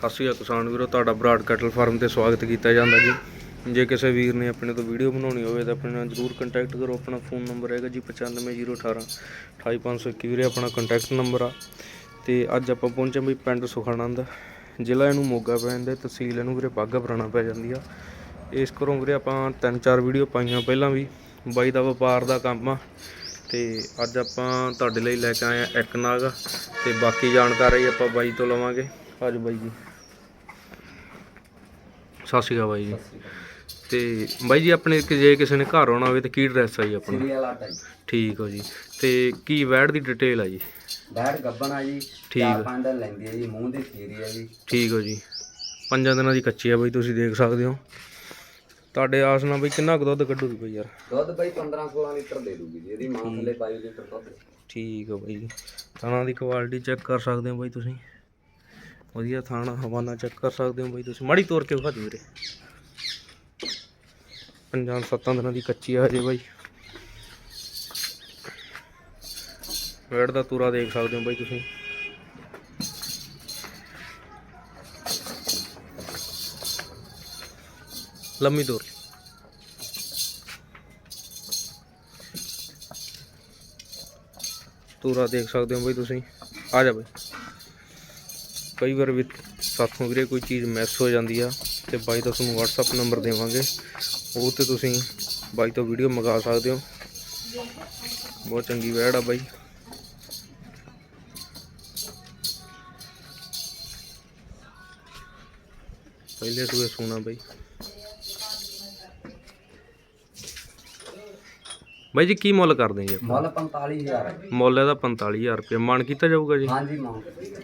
ਸਤਿ ਸ਼੍ਰੀ ਅਕਾਲ ਕਿਸਾਨ ਵੀਰੋ, ਤੁਹਾਡਾ ਬਰਾਡ ਕੈਟਲ ਫਾਰਮ ਤੇ ਸਵਾਗਤ ਕੀਤਾ ਜਾਂਦਾ ਜੀ। ਜੇ ਕਿਸੇ ਵੀਰ ਨੇ ਆਪਣੇ ਤੋਂ ਵੀਡੀਓ ਬਣਾਉਣੀ ਹੋਵੇ ਤਾਂ ਆਪਣੇ ਨਾਲ ਜਰੂਰ ਕੰਟੈਕਟ ਕਰੋ, ਆਪਣਾ ਫੋਨ ਨੰਬਰ ਹੈਗਾ ਜੀ 95018 28521 ਵੀਰੇ, ਆਪਣਾ ਕੰਟੈਕਟ ਨੰਬਰ ਆ। ਤੇ ਅੱਜ ਆਪਾਂ ਪਹੁੰਚੇ ਬਈ ਪਿੰਡ ਸੁਖਾਨੰਦ, ਜ਼ਿਲ੍ਹਾ ਇਹਨੂੰ ਮੋਗਾ ਪੈ ਜਾਂਦਾ, ਤਹਿਸੀਲ ਇਹਨੂੰ ਵੀਰੇ ਬਾਗਾ ਪੁਰਾਣਾ ਪੈ ਜਾਂਦੀ ਆ। ਇਸ ਘਰੋਂ ਵੀਰੇ ਆਪਾਂ ਤਿੰਨ ਚਾਰ ਵੀਡੀਓ ਪਾਈਆਂ ਪਹਿਲਾਂ ਵੀ, ਬਾਈ ਦਾ ਵਪਾਰ ਦਾ ਕੰਮ ਆ। ਤੇ ਅੱਜ ਆਪਾਂ ਤੁਹਾਡੇ ਲਈ ਲੈ ਕੇ ਆਏ ਆ ਇੱਕ ਨਾਗ, ਤੇ ਬਾਕੀ ਜਾਣਕਾਰੀ ਆਪਾਂ ਬਾਈ ਤੋਂ ਲਵਾਂਗੇ। ਅੱਜ ਬਾਈ ਜੀ। ਸਤਿ ਸ਼੍ਰੀ ਅਕਾਲ ਬਾਈ ਜੀ। ਤੇ ਬਾਈ ਜੀ ਆਪਣੇ ਕਿ ਜੇ ਕਿਸੇ ਨੇ ਘਰ ਆਉਣਾ ਹੋਵੇ ਤੇ ਕੀ ਐਡਰੈਸ ਆ ਜੀ ਆਪਣਾ? ਠੀਕ ਹੋ ਜੀ। ਤੇ ਕੀ ਵੈੜ ਦੀ ਡਿਟੇਲ ਆ ਜੀ? ਬੈਠ ਗੱਬਨ ਆ ਜੀ। ਠੀਕ ਚਾਰ ਆ। ਪੰਜ ਦਿਨ ਲੈਂਦੀ ਹੈ ਜੀ ਮੂੰਹ ਦੀ ਖੀਰੀ ਹੈ ਜੀ। ਠੀਕ ਹੋ ਜੀ। ਪੰਜਾਂ ਦਿਨਾਂ ਦੀ ਕੱਚੀ ਆ ਬਾਈ ਤੁਸੀਂ ਦੇਖ ਸਕਦੇ ਹੋ। ਤੁਹਾਡੇ ਆਸ ਨਾਲ ਬਈ ਕਿੰਨਾ ਕੁ ਦੁੱਧ ਕੱਢੂਗੀ ਬਈ ਯਾਰ? ਦੁੱਧ ਬਈ 15 16 ਲੀਟਰ ਦੇ ਦੂਗੀ ਜੀ ਇਹਦੀ ਮਾਂ ਥੱਲੇ 22 ਲੀਟਰ ਦੁੱਧ। ਠੀਕ ਆ ਬਾਈ ਜੀ। ਥਾਣਾ ਦੀ ਕੁਆਲਿਟੀ ਚੈੱਕ ਕਰ ਸਕਦੇ ਹੋ ਬਾਈ ਤੁਸੀਂ? ਵਧੀਆ ਥਾਣਾ ਹਵਾਨਾ ਚੈੱਕ ਕਰ ਸਕਦੇ ਹੋ ਬਾਈ ਤੁਸੀਂ। ਮਾੜੀ ਤੋਰ ਕੇ ਵਿਖਾ ਦਿਓ ਵੀਰੇ। ਪੰਜਾਂ ਸੱਤਾਂ ਦਿਨਾਂ ਦੀ ਕੱਚੀ ਆ ਹਜੇ ਬਾਈ। ਵੇੜ ਦਾ ਤੂਰਾ ਦੇਖ ਸਕਦੇ ਹੋ ਬਾਈ ਤੁਸੀਂ। ਲੰਮੀ ਤੋਰ ਤੂਰਾ ਦੇਖ ਸਕਦੇ ਹੋ ਬਈ ਤੁਸੀਂ। ਆ ਜਾ ਬਾਈ। ਕਈ ਵਾਰ ਵੀ ਸਾਥੋਂ ਵੀਰੇ ਕੋਈ ਚੀਜ਼ ਮਿਸ ਹੋ ਜਾਂਦੀ ਆ ਤੇ ਬਾਈ ਦਾ ਤੁਹਾਨੂੰ WhatsApp ਨੰਬਰ ਦੇਵਾਂਗੇ। ਉਹ ਤੇ ਤੁਸੀਂ ਬਾਈ ਤੋਂ ਵੀਡੀਓ ਮੰਗਾ ਸਕਦੇ ਹੋ। ਬਹੁਤ ਚੰਗੀ ਵੈੜ ਆ ਬਾਈ। ਪਹਿਲੇ ਸੂਏ ਸੋਨਾ ਬਾਈ। ਬਾਈ ਜੀ ਕੀ ਮੁੱਲ ਕਰਦੇ ਜੀ ਮੁੱਲ 45000 ਹੈ ਮੁੱਲ ਇਹਦਾ 45000 ਰੁਪਏ। ਮਨ ਕੀਤਾ ਜਾਊਗਾ ਜੀ? ਹਾਂਜੀ ਮਾਂ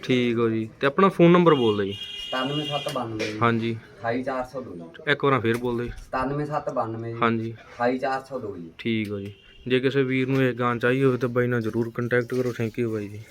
ਠੀਕ ਹੋ ਜੀ। ਤੇ ਆਪਣਾ ਫੋਨ ਨੰਬਰ ਬੋਲ ਦਿਓ ਜੀ। 97792 ਜੀ। ਹਾਂਜੀ। 28402 ਜੀ। ਇੱਕ ਵਾਰ ਫੇਰ ਬੋਲ ਦਿਓ ਜੀ। 97792 ਜੀ। ਹਾਂਜੀ। 28402 ਜੀ। ਠੀਕ ਹੋ ਜੀ। ਜੇ ਕਿਸੇ ਵੀਰ ਨੂੰ ਇਹ ਗਾਂ ਚਾਹੀਦੀ ਹੋਵੇ ਤਾਂ ਬਾਈ ਨਾਲ ਜ਼ਰੂਰ ਕੰਟੈਕਟ ਕਰੋ। ਥੈਂਕ ਯੂ ਬਾਈ ਜੀ।